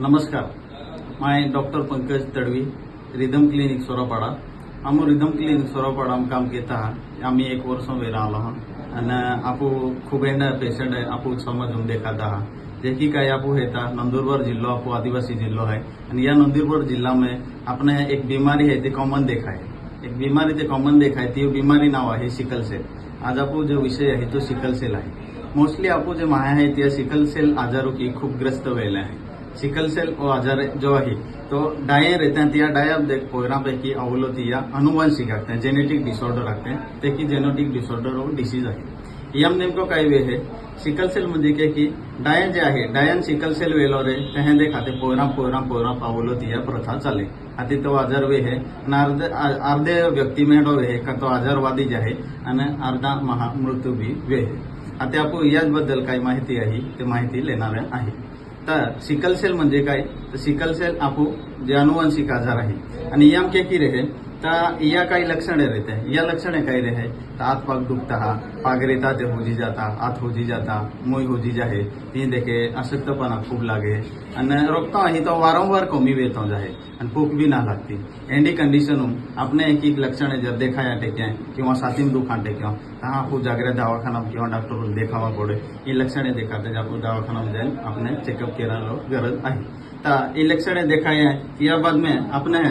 नमस्कार। My doctor Pankaj Tadvi, rhythm clinic Sorapada. आम rhythm clinic Sorapada आम काम केता हा आम्ही एक वर्ष वेरा आलो हा। आणि आपू एंड पेशंट आपू समजून देखाता हा। जे की आपू हेता नंदुरबार जिल्हो आपू आदिवासी जिल्हो है। या नंदुरबार जिल्हा में अपने एक बीमारी है ते कॉमन देखा है एक बीमारी ते कॉमन देखा है ती बीमारी नाव आहे सिकल सेल। आज आपू जो विषय आहे तो सिकल सेल आहे। मोस्टली आपू जे माया आहे त्या सिकल सेल आजारों की खूप ग्रस्त वेळ आहे। सिकल सेल वो आजार जो है तो डाये रहते हैं या डाया देख पोयरा पैकी अवलोती या अनुवंशिक रखते हैं जेनेटिक डिसऑर्डर रखते हैं, ते की जेनेटिक डिसऑर्डर और डिसीज आहे. यम नेमकं काय वे है? सिकल सेल म्हणजे काय की डायन जे आहे, डायन सिकल सेल वेलो रे, तेहे दे खाते पोयरा पोयरा पोयरा पावलोती या प्रथा चाले. आधी तो आजार वे है अर्धे व्यक्ती मेळो वे है, का तो आजारवादी जे आणि अर्धा महा मृत्यू बी वे है. आता आपण याचबद्दल काही माहिती आहे, ते माहिती लेणार आहे. तर सिकल सेल म्हणजे काय? तर सिकल सेल आपू जे अनुवांशिक आजार आहे आणि एम के की रेहेल तर या काही लक्षणे रहते हैं, या लक्षणे काय रहे तर आत पाक दुखता हा पाग रेता ते होजी जाता, आत होजी जाता, मुई होजी जाहे। ती देखे अशक्तपणा खूप लागे। आणि रोखता ही तो वारंवार कमी वेतो जाहे भूक बी ना लागती। एंडी कंडिशन आपने एक एक लक्षणे जर देखाया टेक्या किंवा साथीम दुखा टेक्या तर हा खूप जागऱ्या दवाखाना किंवा डॉक्टर देखावा पडे? ही लक्षणे देखाते आपण दवाखाना जाईल आपने चेकअप करायला गरज आहे तर ये लक्षणे देखाया है या बाद में अपने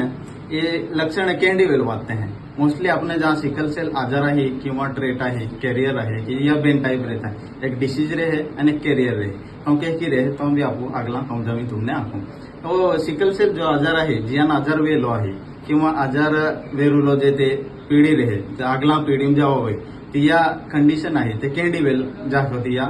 ये लक्षण केंडी वेल वाटते हैं। मोस्टली अपने जहाँ सिकल सेल आजार आहे किंवा ट्रेट आहे कैरियर आहे या बेन टाइप रहता है। एक डिसीज रहे आणि एक कॅरियर रहे कह की रहे तो भी आपको अगला समझावी मी तुमने आपको तो सिकल सेल जो आजार आहे जियान आजार वेलो आहे किंवा आजार वेरुलो जे ते पिढी रहे ते अगला पिढी जेव्हा होय ती या कंडिशन आहे ते केंडी वेल जा होती या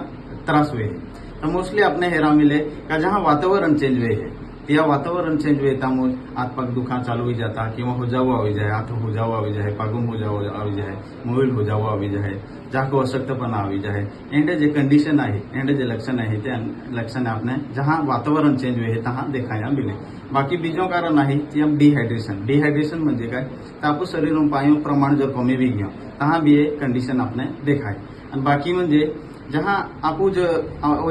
त्रास वे है तर मोस्टली अपने हेरा मिले का जहाँ वातावरण चेंज हुए है त्या वातावरण चेंज वे त्यामुळे आत पाक दुखा चालू हो जाता किंवा हो जाओ આવી જાય હાથ हो जाओ આવી જાય પાગુમ हो जाओ આવી જાય મોબાઈલ हो जाओ આવી જાય જાકો અશક્તપણા આવી જાય એંડે જે कंडिशन आहे एंडे जे लक्षण आहे ते लक्षण આપણે जहाँ वातावरण चेंज वे तहाँ देखाया मिले बाकी બીજો કારણ आहे ती हम डिहायड्रेशन डिहायड्रेशन म्हणजे काय तर आपण शरीर पाणी प्रमाण जर कमी बी घ्या तहाँ बी ये कंडिशन आपने देखाय आणि बाकी म्हणजे जहाँ आपू जो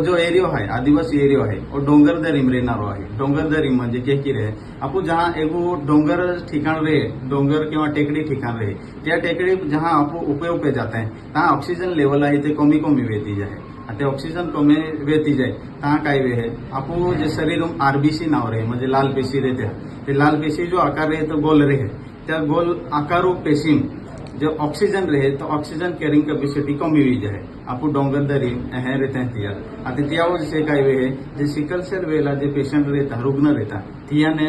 जो एरियो है, आदिवासी एरियो है, वो डोंगर दर रेनारो आहे डोंगर दर म्हणजे के की रहे आपू जहाँ एगो डोंगर ठिकाण रहे, डोंगर किंवा टेकडी ठिकाण रहे, त्या टेकडी जहाँ आपू उपे उपे जाते हैं, तहाँ ऑक्सिजन लेवल आहे ते कमी कमी वेती जाए। आणि ते ऑक्सिजन कमी वेती जाए, तहाँ काय वे है आपू जे शरीर आरबीसी नाव रहे, म्हणजे लाल पेशी रहते ते लाल पेशी जो आकार रहे तो गोल रहे। गोल आकारू पेशी जो ऑक्सीजन रहे तो ऑक्सीजन कैरिंग कैपेसिटी कमी हुई जाए। आपको डोंगर दरी हैं रहते हैं, तिया। आता तियावर जसे काय वे है, जे सिकल सेल वेला जे पेशंट रहता, रुग्ण रहता तियाने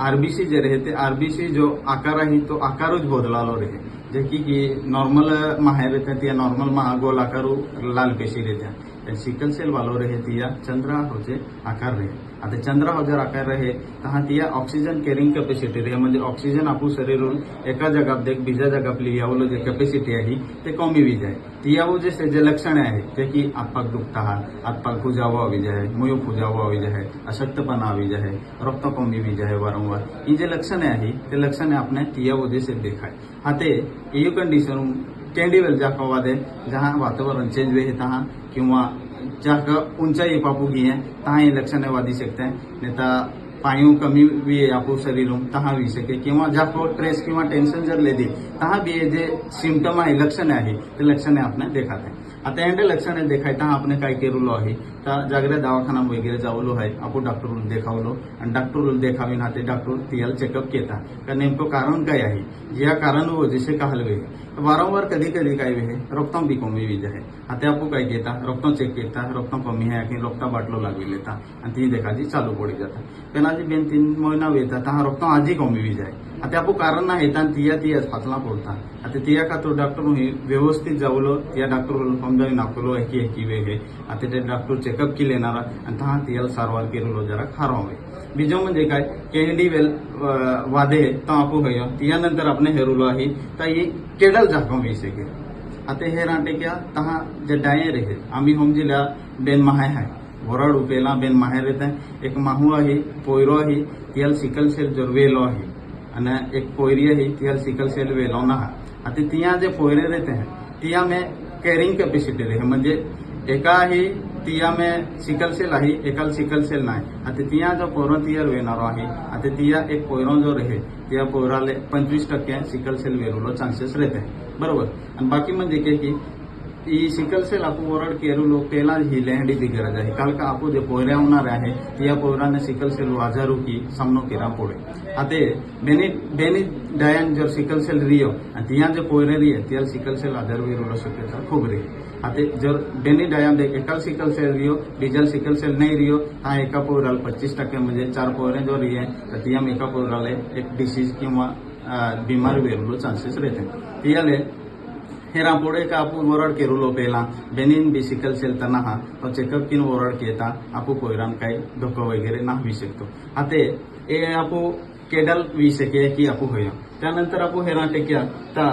आरबीसी जे रहे, ते आरबीसी जो आकार आहे तो आकारच बदलालो रहे। जे की नॉर्मल माहे रहते हैं, तिया नॉर्मल महा गोल आकारू लाल पेशी रहते सिकल सेल वालो रहे तिया चंद्रा हो जे आकार रहे आता चंद्रा हो जर आकार रहे तहाँ तिया ऑक्सिजन कैरिंग कैपेसिटी रहे म्हणजे ऑक्सिजन आपू शरीरून एका जगात देख बीजा जगात लियावलं जे कॅपॅसिटी आहे ते कमी होई जाए तियावं जे जे लक्षणे आहे जे की आतपाक दुखता आतपाक खुजावं આવી જાય મુયું खुजावं આવી જાય अशक्तपणा આવી જાય रक्त कमी होई जाए वारंवार ही जे लक्षणे आहे ते लक्षणे आपने तिया वजह से देखाय हाते ये कंडिशन कैंडीवेल जाका वादे, जहाँ वातावरण चेंज हुए है, तहाँ किंवा जहाँ ऊंचाई पापू की है, तहाँ लक्षण वादी सकते हैं। नहीं तो पायू कमी भी है आपको शरीर तहाँ भी सके। किंवा जाको स्ट्रेस किंवा टेन्शन जर ले दी, तहाँ भी जे सिम्टम आहे लक्षणे ते लक्षणे आपण देखात आहे आता एंडे लक्षणे देखाय तहाँ आपण काय केलेलो आहे जागऱ्या दवाखाना वगैरे जावलो आहे आपण डॉक्टर देखावलो। आणि डॉक्टर देखावीन हाते डॉक्टर तियाला चेकअप केता का नेमकं कारण काय आहे या कारण जसे का हलवे वारंवार कधी कधी काय रक्तम बी कमी बी जाए आता आपू काय घेता? रक्तम चेक करता रक्तम कमी आहे की रक्त बाटलो लागवी लेता आणि ती देखाची चालू पडी जाता. पेनाची बेन तीन महिना वेता तहा रक्तम आजी कमी बी जाए आता आपू कारण ना येता तिया तिया फातला पडता. आता तिया का तो डॉक्टर व्यवस्थित जावलो त्या डॉक्टर समजावी नाखलो एकी एकी वे आता ते डॉक्टर चेकअप की लेणारा आणि तहा तियाला सारवार केलेलो जरा खारो ನಿಜಮುಂದಿಕಾಯ್ ಕೆಎನ್ ಡಿ ವೆಲ್ ವಾದೆ ತಾಪು ಗಯ ತಿಯಾನಂತರ ಅಪನೆ ಹೇರುಲಾಹಿ ತಾಯಿ ಕೆಡಲ್ ಜಾಪಂ ಬೇಸಿಗೆ ಅತೆ ಹೇರಾಂಟೆ ಕ್ಯಾ ತಹ ಜಡಾಯೆ ರಹೆ ಆಮಿ ಹೋಮ್ ಜಿಲ್ಲಾ ಬೆನ್ ಮಹಾಯ ಹಾಯ್ વરડ ઉપેલા બેન માહેર રહેતા એક માહુ આહી, પોયરો અહી તિયલ સિકલ સેલ વેલો અહી અને એક પોયરી અહી તિયલ સિકલ સેલ વેલો ના આથી ત્યાં જે પોયરે રહેતા ત્યાં મેં કેરિંગ કેપેસિટી રહે. મજે एका ही तियामे सिकल सेल आहे एक सिकल सेल ना आते तिया जो पोरो तियर वेणारो आहे आता तिया एक पोयरो जो रहे। त्या पोयराले पंचवीस टक्के सिकल सेल वेरूलो चांसेस रहते हैं। बरबर? बाकी म्हणजे काय की ही सिकल सेल आपू ओरड केरूलो पहला ही लेहंडीची गरज है काल का आपू जे पोयऱ्या होणार आहे त्या पोयराने सिकल सेल आजारू की सामनो केला पडे। आते बेनी बेनी डायन जो सिकल सेल रियो तीया जो जे रिये त्या सिकल सेल आजार वेरूलो शक्यता खूब रही। जर बेनी डायन दे एकाल सिकल सेल रियो, डिजल सिकल सेल नाही रियो, हा, एका पोयराला पच्चीस टक्के म्हणजे चार पोयरे जो रिये तर तिया एका पोयराला एक डिसीज किंवा बिमारी वेरुलो चान्सेस रहते तियाले हेरा पुढे का आपण ओरड केरुलो पेला बेनिन बी सिकल सेल तना हा तो चेकअप किन ओरड केता आपू पोयरान काही धोको वगैरे ना होऊ शकतो आता ए आपू केडल वी सके की आपू होय। त्यानंतर आपू हेरा टेक्या, ता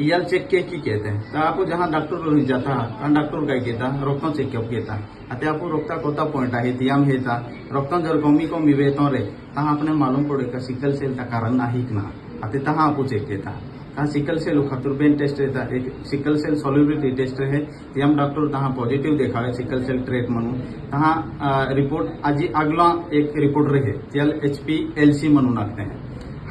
इयाल चेक के की कहते हैं? तो आपको जहाँ डॉक्टर जाता है डॉक्टर काय घेता रक्त चेकअप घेता आता आपको रक्ता कोता पॉइंट आहे तियाम हेता रक्त जर कमी कमी वेतो रे, तहाँ आपने मालूम पड़े का सिकल सेल ता कारण नाही ना। आता तहाँ आपू चेक घेता का सिकल सेल खातर बेन टेस्ट रहता। एक सिकल सेल सॉल्युबिलिटी टेस्ट है हम डॉक्टर तहाँ पॉझिटिव्ह देखावे सिकल सेल ट्रेट मनु। तहाँ रिपोर्ट आज अगला एक रिपोर्ट रहे। एच पी एल सी म्हणून लागते हैं।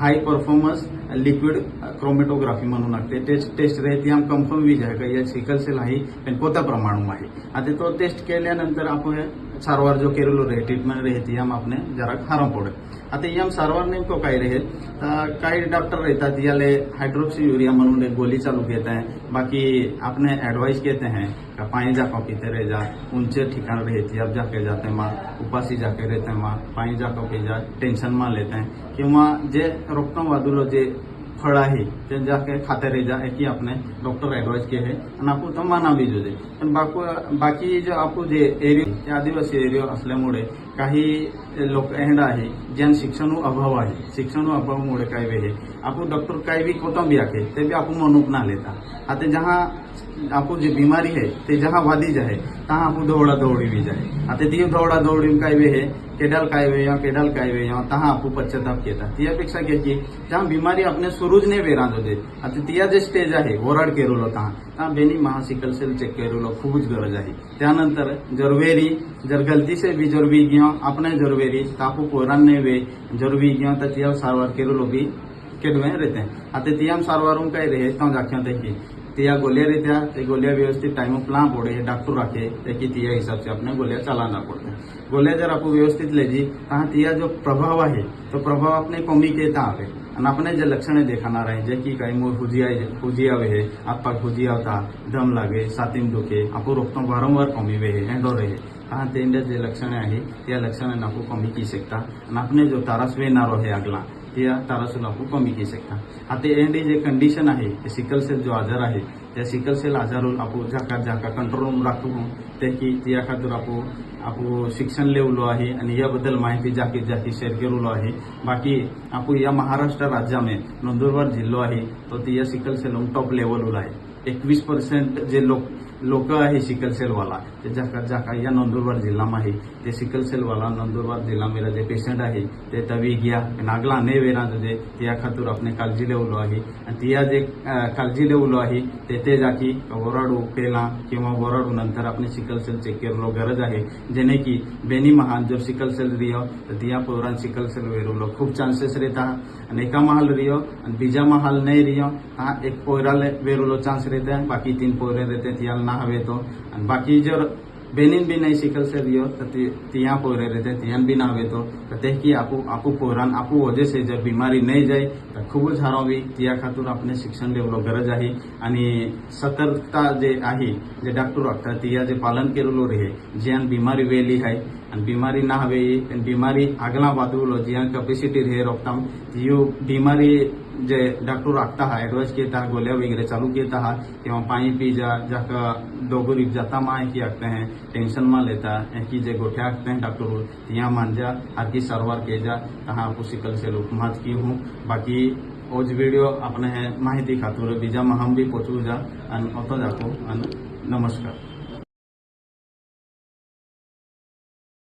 हाई परफॉर्मन्स लिक्विड क्रोमेटोग्राफी म्हणून लागते टेस्ट टेस्ट राहील ती आम कन्फर्म बी जाय का? या सिकल सेल आहे आणि कोणत्या प्रमाणात आहे. आता तो टेस्ट केल्यानंतर आपण सारवार जो केलेलो ट्रीटमेंट रहे ती हम आपने जरा खारम पडे। आता यम सारवार नेमकं काय रहे काही डॉक्टर रहतात याले हाइड्रोक्सी यूरिया म्हणून एक गोली चालू कहते हैं बाकी आपने एडवाइस कहते हैं, का पानी जाको पीते रह जा ऊँचे ठिकान रहती अब जाके जाते हैं। माँ उपासी जाके रहते हैं माँ पानी जाको पी जा टेंशन में लेते हैं। किंवा जे रोकतो वादुलो जे फळ आहे, ते जाके खाते रह जा की आपने डॉक्टर एडवाइस के है आणि आपण तो माना बी जोजे पण बाकू, बाकी जो आपण जे एरिया आदिवासी एरिया असल्यामुळे काही लोक एंड आहे ज्यां शिक्षण अभाव आहे. शिक्षण अभावामुळे काय वे हे आपण डॉक्टर काय बी कोतम बी आके ते बी आपण म्हणूक ना लेता. आता जहाँ आपको जो बीमारी है ते जहाँ वादी जाए तहाँ आपको दौड़ा दौड़ी भी जाए आता ती दौड़ा दौड़ी काय वे है केडल काय वे या केडल काय या तहाँ आपको पश्चाताप केता त्यापेक्षा घ्यायची जहाँ बिमारी आपने सुरूज ने वेरा दे आता तिया जे स्टेज आहे ओराड तहाँ तहाँ बेनी महासिकल सेल चेक केरुलो खूपच गरज आहे। त्यानंतर जर वेरी जर गलती से भी जर वी गया, अपने जर वेरी तापू पोरान ने वे जर वी गया तर तिया सारवार केरुलो भी केडवे रहते हैं। आता तियाम सारवारूम काय रहे तो जाख्या देखी तिया गोलियां रहत्या ते गोलियां व्यवस्थित टाइम प्लान पड़े डॉक्टर रखे ताकि तिया हिसाब से अपने गोलियां चलाना पड़ते गोलियां जर आप व्यवस्थित लेजी तहाँ तिया जो प्रभाव आहे तो प्रभाव अपने कमी के आहे आणि આપણે જે લક્ષણે દેખાનાર आहे જે की काही मूळ हुजी आहे हुजी આવે છે આપા हुजी આવતા દમ લાગે સાતીમ दुखे आपण रोखतो वारंवार कमी वे हेंडो रहे हा तेंडे जे लक्षणे आहे त्या लक्षणांना आपण कमी की शकता आणि आपण जो तारास वेनारो आहे आगला त्या तारासून आपण कमी घेऊ शकता. आता एंड जे कंडिशन आहे ते सिकल सेल जो आजार आहे त्या सिकल सेल आजारून आपण झाका झाका कंट्रोल राखू. ते की त्या खातीर आपण आपण शिक्षण लेवलो आहे आणि याबद्दल माहिती जाकीत जाकी शेअर केलेलो आहे. बाकी आपण या महाराष्ट्र राज्यामध्ये नंदुरबार जिल्हो आहे तो ती या सिकल सेल टॉप लेवलवर आहे. एकवीस पर्सेंट जे लोक लोक आहे सिकल सेलवाला. ज्या काही या नंदुरबार जिल्हामा आहे. ते सिकल सेलवाला नंदुरबार जिल्हामेला जे पेशंट आहे ते तवी घ्या. नागला ने वेरांत तुझे त्या खातूर आपण काळजी लेवलो आहे. आणि तिया जे काळजी लेवलो आहे ते ते जाकी वराडू पेला किंवा वराडू नंतर आपण सिकल सेल चेक केलो गरज आहे. जेणे की बेनी महाल जर सिकल सेल तर तिया पोरान सिकल सेल वेरवलो. खूप चान्सेस रेता. आणि एका महाल रियो आणि बीजा महाल नाही रियो हा एक पोयराले वेरवलो चान्स रेता. बाकी तीन पोयरे रेते तियाला ના હવે તો અને બાકી જો બેનીન બી નહીં સિકલ સેલ રહ્યો તો ત્યાં પોરે રહેતે ત્યાં બી ના આવે તો તેથી આપું આપું પોરાન આપું વજે છે જો બીમારી નહીં જાય તો ખૂબ જ સારો આવી ત્યાં ખાતર આપણે શિક્ષણ લેવલો ગરજ આહી અને સતર્કતા જે આહી જે ડાક્ટર રાખતા ત્યાં જે પાલન કરેલું રહે જ્યાં બીમારી વહેલી થાય बीमारी ना आणि बीमारी आगला बाजूलो ज्यान कॅपॅसिटी रहे रोखताम तियो बीमारी जे डॉक्टर राखता हा एडवाइस केता हा गोल्या वगैरे चालू केता हा किंवा पाणी पी जा जाका डोगरी जाता, माँ की आखते हैं टेंशन में लेता है कि जे गोठे आखते हैं डॉक्टर यहाँ मान जा, हर की सारवार के जा तहाँ आपको सिकल से उपमात की हूँ। बाकी ओज वीडियो अपने माहिती खातूर, बीजा हम भी पहुँचू जा अन जाको अन नमस्कार।